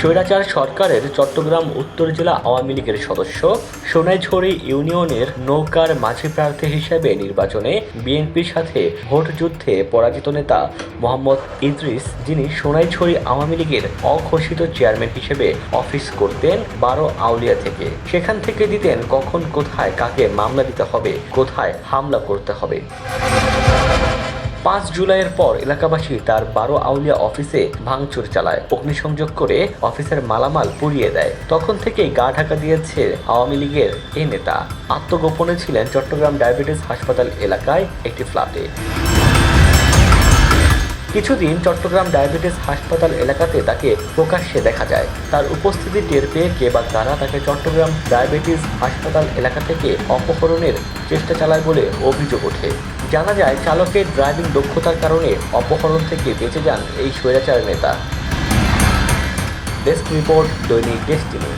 স্বৈরাচার সরকারের চট্টগ্রাম উত্তর জেলা আওয়ামী লীগের সদস্য, সোনাইছড়ি ইউনিয়নের নৌকার মাঝি প্রার্থী হিসেবে নির্বাচনে বিএনপির সাথে ভোট যুদ্ধে পরাজিত নেতা মোহাম্মদ ইদ্রিস, যিনি সোনাইছড়ি আওয়ামী লীগের অঘোষিত চেয়ারম্যান হিসেবে অফিস করতেন বারো আউলিয়া থেকে। সেখান থেকে দিতেন কখন কোথায়, কাকে মামলা দিতে হবে, কোথায় হামলা করতে হবে। পাঁচ জুলাইয়ের পর এলাকাবাসী তার বারো আউলিয়া অফিসে ভাঙচুর চালায়। অগ্নিসংযোগ করে অফিসের মালামাল পুড়িয়ে দেয়। তখন থেকেই গা ঢাকা দিয়েছে আওয়ামী লীগের এই নেতা। আত্মগোপনে ছিলেন চট্টগ্রাম ডায়াবেটিস হাসপাতাল এলাকায় একটি ফ্ল্যাটে। কিছুদিন চট্টগ্রাম ডায়াবেটিস হাসপাতাল এলাকাতে তাকে প্রকাশ্যে দেখা যায়। তার উপস্থিতি টের পেয়ে কে বা কারা তাকে চট্টগ্রাম ডায়াবেটিস হাসপাতাল এলাকা থেকে অপহরণের চেষ্টা চালায় বলে অভিযোগ ওঠে। জানা যায়, চালকের ড্রাইভিং দক্ষতার কারণে অপহরণ থেকে বেঁচে যান এই স্বৈরাচার নেতা। Desk report, Dainik Destiny.